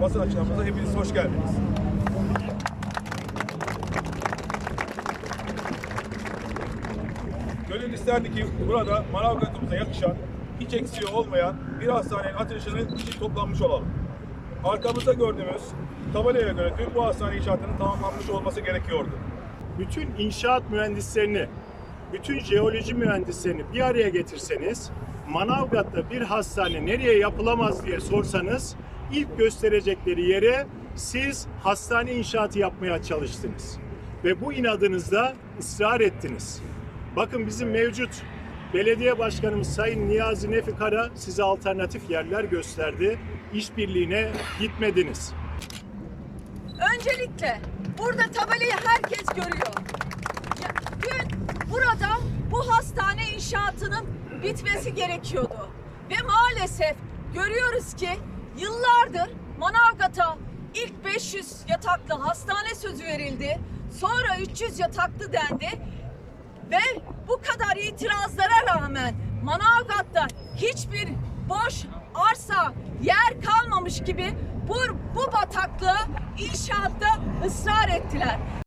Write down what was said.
Basın açıklamamıza hepiniz hoş geldiniz. Gönül isterdi ki burada Manavgat'ımıza yakışan, hiç eksiği olmayan bir hastanenin açılışının için toplanmış olalım. Arkamızda gördüğümüz tabelaya göre tüm bu hastane inşaatının tamamlanmış olması gerekiyordu. bütün inşaat mühendislerini, bütün jeoloji mühendislerini bir araya getirseniz, Manavgat'ta bir hastane nereye yapılamaz diye sorsanız, ilk gösterecekleri yere siz hastane inşaatı yapmaya çalıştınız. Ve bu inadınızda ısrar ettiniz. Bakın bizim mevcut belediye başkanımız Sayın Niyazi Nefi Kara size alternatif yerler gösterdi. İşbirliğine gitmediniz. Öncelikle burada tabelayı herkes görüyor. Ya, dün burada bu inşaatının bitmesi gerekiyordu. Ve maalesef görüyoruz ki yıllardır Manavgat'a ilk 500 yataklı hastane sözü verildi. Sonra 300 yataklı dendi. Ve bu kadar itirazlara rağmen Manavgat'ta hiçbir boş arsa yer kalmamış gibi bu, bu bataklığı inşaatta ısrar ettiler.